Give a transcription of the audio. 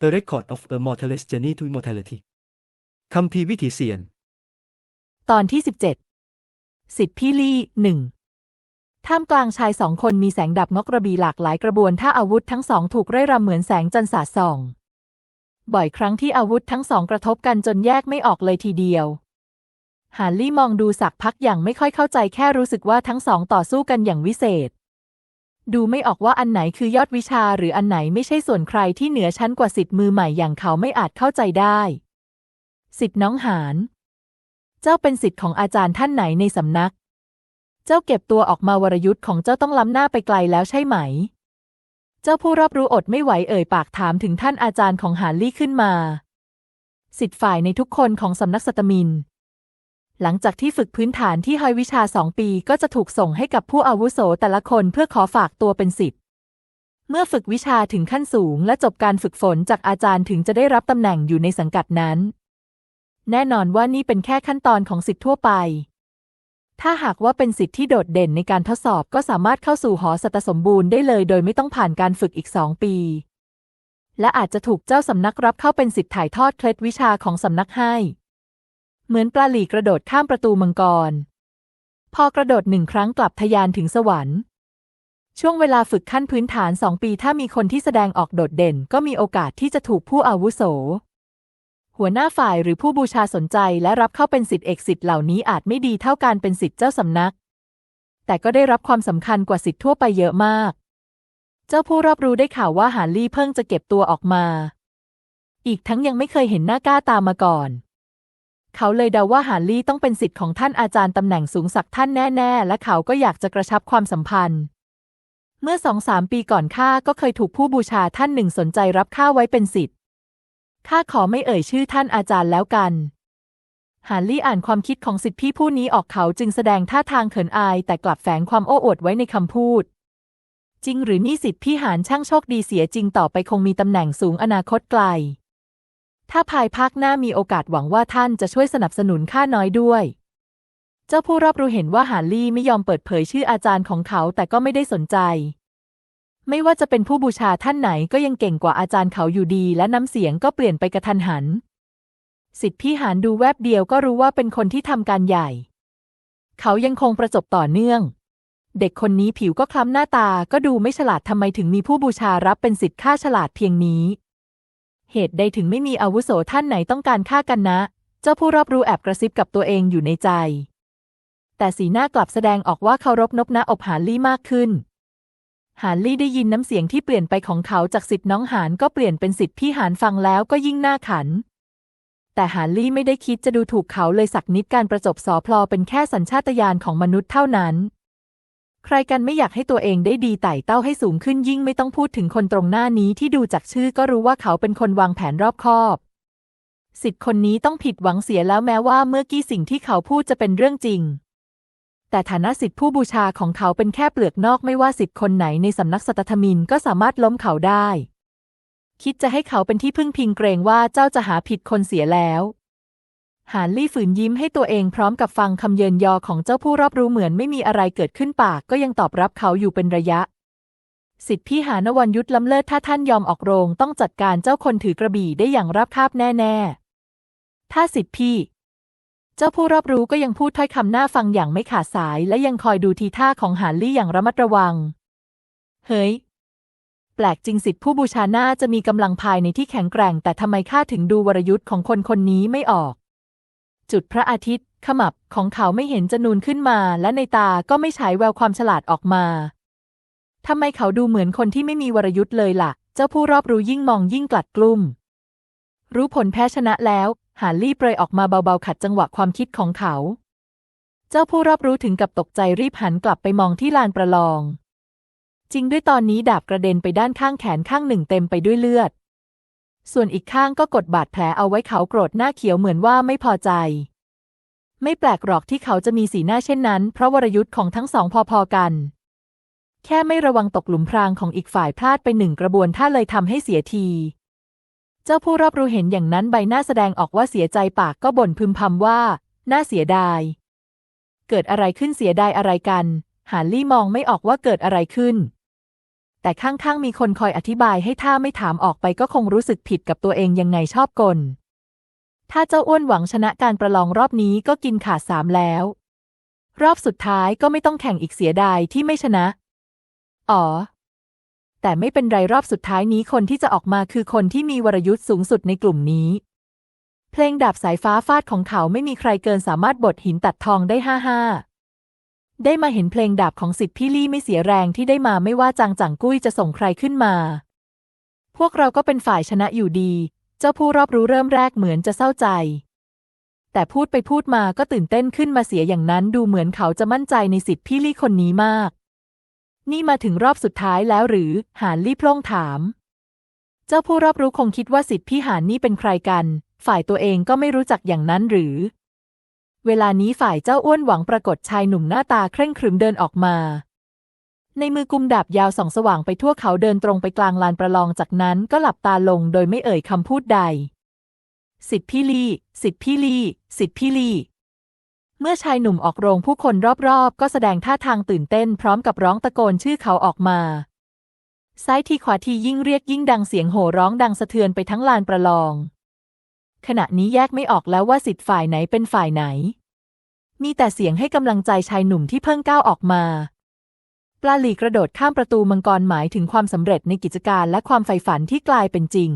The Record of a Mortalist Journey to Immortality คำพีวิถีเสียน ตอนที่17สิทธิพี่ลี่หนึ่งท่ามกลางชายสองคนมีแสงดับงอกระบีหลากหลายกระบวนท่าอาวุธทั้งสองถูกไร่รำเหมือนแสงจันทร์สาดส่อง บ่อยครั้งที่อาวุธทั้งสองกระทบกันจนแยกไม่ออกเลยทีเดียวหานลี่มองดูสักพักอย่างไม่ค่อยเข้าใจแค่รู้สึกว่าทั้งสองต่อสู้กันอย่างวิเศษ ดูไม่ออกว่าอันไหนคือยอดวิชาหรืออันไหนไม่ใช่ส่วนใครที่เหนือชั้นกว่าสิทธิ์มือใหม่อย่างเขาไม่อาจเข้าใจได้ สิทธิ์น้องหาน เจ้าเป็นสิทธิ์ของอาจารย์ท่านไหนในสำนัก เจ้าเก็บตัวออกมาวรยุทธ์ของเจ้าต้องล้ำหน้าไปไกลแล้วใช่ไหม เจ้าผู้รอบรู้อดไม่ไหวเอ่ยปากถามถึงท่านอาจารย์ของหานลี่ขึ้นมา สิทธิ์ฝ่ายในทุกคนของสำนักสตมิน หลังจากที่ฝึกพื้นฐานที่หอยวิชาสองปีก็จะถูกส่งให้กับผู้อาวุโสแต่ละคนเพื่อขอฝากตัวเป็นสิทธิ์ เมื่อฝึกวิชาถึงขั้นสูง และจบการฝึกฝนจากอาจารย์ถึงจะได้รับตำแหน่งอยู่ในสังกัดนั้น แน่นอนว่านี่เป็นแค่ขั้นตอนของสิทธิ์ทั่วไป ถ้าหากว่าเป็นสิทธิ์ที่โดดเด่นในการทดสอบก็สามารถเข้าสู่หอสัตสมบูรณ์ได้เลยโดยไม่ต้องผ่านการฝึกอีกสองปี และอาจจะถูกเจ้าสำนักรับเข้าเป็นสิทธิ์ถ่ายทอดเคล็ดวิชาของสำนักให้ เหมือนปลาหลีกระโดดข้ามประตูมังกร พอกระโดดหนึ่งครั้งกลับทะยานถึงสวรรค์ ช่วงเวลาฝึกขั้นพื้นฐานสองปีถ้ามีคนที่แสดงออกโดดเด่น ก็มีโอกาสที่จะถูกผู้อาวุโส หัวหน้าฝ่ายหรือผู้บูชาสนใจและรับเข้าเป็นสิทธิเอกสิทธิ์เหล่านี้อาจไม่ดีเท่าการเป็นสิทธิเจ้าสำนัก แต่ก็ได้รับความสำคัญกว่าสิทธิทั่วไปเยอะมาก เจ้าผู้รอบรู้ได้ข่าวว่าหานลี่เพิ่งจะเก็บตัวออกมา อีกทั้งยังไม่เคยเห็นหน้ากล้าตามมาก่อน เขาเลยเดาว่าหานลี่ต้องเป็นสิทธิ์ของท่านอาจารย์ตำแหน่งสูงสักท่านแน่ ๆ และเขาก็อยากจะกระชับความสัมพันธ์ เมื่อสองสามปีก่อนข้าก็เคยถูกผู้บูชาท่านหนึ่งสนใจรับข้าไว้เป็นสิทธิ์ข้าขอไม่เอ่ยชื่อท่านอาจารย์แล้วกันหานลี่อ่านความคิดของสิทธิพี่ผู้นี้ออกเขาจึงแสดงท่าทางเขินอาย แต่กลับแฝงความโอ้อวดไว้ในคำพูด จริงหรือนี่สิทธิพี่หานช่างโชคดีเสียจริงต่อไปคงมีตำแหน่งสูงอนาคตไกล ถ้าภายภาคหน้ามีโอกาสหวังว่าท่านจะช่วยสนับสนุนข้าน้อยด้วย เจ้าผู้รับรู้เห็นว่าหานลี่ไม่ยอมเปิดเผยชื่ออาจารย์ของเขาแต่ก็ไม่ได้สนใจ ไม่ว่าจะเป็นผู้บูชาท่านไหนก็ยังเก่งกว่าอาจารย์เขาอยู่ดี และน้ำเสียงก็เปลี่ยนไปกระทันหัน สิทธิพี่หานดูแวบเดียวก็รู้ว่าเป็นคนที่ทำการใหญ่ เขายังคงประจบต่อเนื่อง เด็กคนนี้ผิวก็คล้ำหน้าตาก็ดูไม่ฉลาดทำไมถึงมีผู้บูชารับเป็นสิทธิ์ค่าฉลาดเพียงนี้ เหตุใดถึงไม่มีอาวุโสท่านไหนต้องการฆ่ากันนะ เจ้าผู้รอบรู้แอบกระซิบกับตัวเองอยู่ในใจ แต่สีหน้ากลับแสดงออกว่าเคารพนบน้าอบหานลี่มากขึ้น หานลี่ได้ยินน้ำเสียงที่เปลี่ยนไปของเขาจากสิทธิ์น้องหานก็เปลี่ยนเป็นสิทธิ์พี่หานฟังแล้วก็ยิ่งหน้าขัน แต่หานลี่ไม่ได้คิดจะดูถูกเขาเลยสักนิดการประจบสอพลอเป็นแค่สัญชาตญาณของมนุษย์เท่านั้น ใครกันไม่อยากให้ตัวเองได้ดีไต่เต้าให้สูงขึ้นยิ่งไม่ต้องพูดถึงคนตรงหน้านี้ที่ดูจากชื่อก็รู้ว่าเขาเป็นคนวางแผนรอบคอบสิทธิ์คนนี้ต้องผิดหวังเสียแล้วแม้ว่าเมื่อกี้สิ่งที่เขาพูดจะเป็นเรื่องจริง แต่ฐานะสิทธิผู้บูชาของเขาเป็นแค่เปลือกนอกไม่ว่าสิทธิ์คนไหนในสำนักสัตธมินก็สามารถล้มเขาได้ คิดจะให้เขาเป็นที่พึ่งพิงเกรงว่าเจ้าจะหาผิดคนเสียแล้ว หานลี่ฝืนยิ้มให้ตัวเองพร้อมกับฟังคำเยินยอของเจ้าผู้รอบรู้เหมือนไม่มีอะไรเกิดขึ้นปากก็ยังตอบรับเขาอยู่เป็นระยะ สิทธิพี่หานวันยุทธล้ำเลิศถ้าท่านยอมออกโรงต้องจัดการเจ้าคนถือกระบี่ได้อย่างราบคาบแน่ๆ ถ้าสิทธิพี่ เจ้าผู้รอบรู้ก็ยังพูดถ้อยคำหน้าฟังอย่างไม่ขาดสาย และยังคอยดูทีท่าของหานลี่อย่างระมัดระวัง เฮ้ยแปลกจริงสิทธิผู้บูชาหน้าจะมีกำลังภายในที่แข็งแกร่ง แต่ทำไมข้าถึงดูวรยุทธ์ของคนคนนี้ไม่ออก จุดพระอาทิตย์ ขมับของเขาไม่เห็นจะนูนขึ้นมา และในตาก็ไม่ฉายแววความฉลาดออกมาทำไมเขาดูเหมือนคนที่ไม่มีวรยุทธ์เลยล่ะ เจ้าผู้รอบรู้ยิ่งมองยิ่งกลัดกลุ้ม รู้ผลแพ้ชนะแล้ว หานลี่เปรยออกมาเบาๆขัดจังหวะความคิดของเขา เจ้าผู้รอบรู้ถึงกับตกใจรีบหันกลับไปมองที่ลานประลอง จริงด้วยตอนนี้ดาบกระเด็นไปด้านข้างแขนข้างหนึ่งเต็มไปด้วยเลือด ส่วนอีกข้างก็กดบาดแผลเอาไว้เขาโกรธหน้าเขียวเหมือนว่าไม่พอใจ ไม่แปลกหรอกที่เขาจะมีสีหน้าเช่นนั้น เพราะวรยุทธ์ของทั้งสองพอๆกัน แค่ไม่ระวังตกหลุมพรางของอีกฝ่ายพลาดไปหนึ่งกระบวนท่าเลยทำให้เสียที เจ้าผู้รอบรู้เห็นอย่างนั้นใบหน้าแสดงออกว่าเสียใจปากก็บ่นพึมพำว่า น่าเสียดาย เกิดอะไรขึ้นเสียดายอะไรกัน หานลี่มองไม่ออกว่าเกิดอะไรขึ้น แต่ข้างๆมีคนคอยอธิบายให้ถ้าไม่ถามออกไปก็คงรู้สึกผิดกับตัวเองยังไงชอบกล ถ้าเจ้าอ้วนหวังชนะการประลองรอบนี้ก็กินขาดสามแล้ว รอบสุดท้ายก็ไม่ต้องแข่งอีกเสียดายที่ไม่ชนะ อ๋อ แต่ไม่เป็นไรรอบสุดท้ายนี้คนที่จะออกมาคือคนที่มีวรยุทธ์สูงสุดในกลุ่มนี้ เพลงดาบสายฟ้าฟาดของเขาไม่มีใครเกินสามารถบดหินตัดทองได้ห้าห้า ได้มาเห็นเพลงดาบของสิทธิ์พี่ลี่ไม่เสียแรงที่ได้มาไม่ว่าจางจังกุ้ยจะส่งใครขึ้นมา พวกเราก็เป็นฝ่ายชนะอยู่ดี เจ้าผู้รอบรู้เริ่มแรกเหมือนจะเศร้าใจ แต่พูดไปพูดมาก็ตื่นเต้นขึ้นมาเสียอย่างนั้นดูเหมือนเขาจะมั่นใจในสิทธิ์พี่ลี่คนนี้มาก นี่มาถึงรอบสุดท้ายแล้วหรือ หานลี่พล่งถาม เจ้าผู้รอบรู้คงคิดว่าสิทธิ์พี่หานนี่เป็นใครกัน ฝ่ายตัวเองก็ไม่รู้จักอย่างนั้นหรือ เวลานี้ฝ่ายเจ้าอ้วนหวังปรากฏชายหนุ่มหน้าตาเคร่งครึมเดินออกมา ในมือกุมดาบยาวส่องสว่างไปทั่วเขาเดินตรงไปกลางลานประลองจากนั้นก็หลับตาลงโดยไม่เอ่ยคำพูดใด สิทธิพี่ลี่ สิทธิพี่ลี่ สิทธิพี่ลี่เมื่อชายหนุ่มออกโรงผู้คนรอบๆ ก็แสดงท่าทางตื่นเต้นพร้อมกับร้องตะโกนชื่อเขาออกมาซ้ายทีขวาทียิ่งเรียกยิ่งดังเสียงโห่ร้องดังสะเทือนไปทั้งลานประลอง ขณะนี้แยกไม่ออกแล้วว่าสิทธิ์ฝ่ายไหนเป็นฝ่ายไหน มีแต่เสียงให้กำลังใจชายหนุ่มที่เพิ่งก้าวออกมา ปลาหลีกระโดดข้ามประตูมังกรหมายถึงความสำเร็จในกิจการและความใฝ่ฝันที่กลายเป็นจริง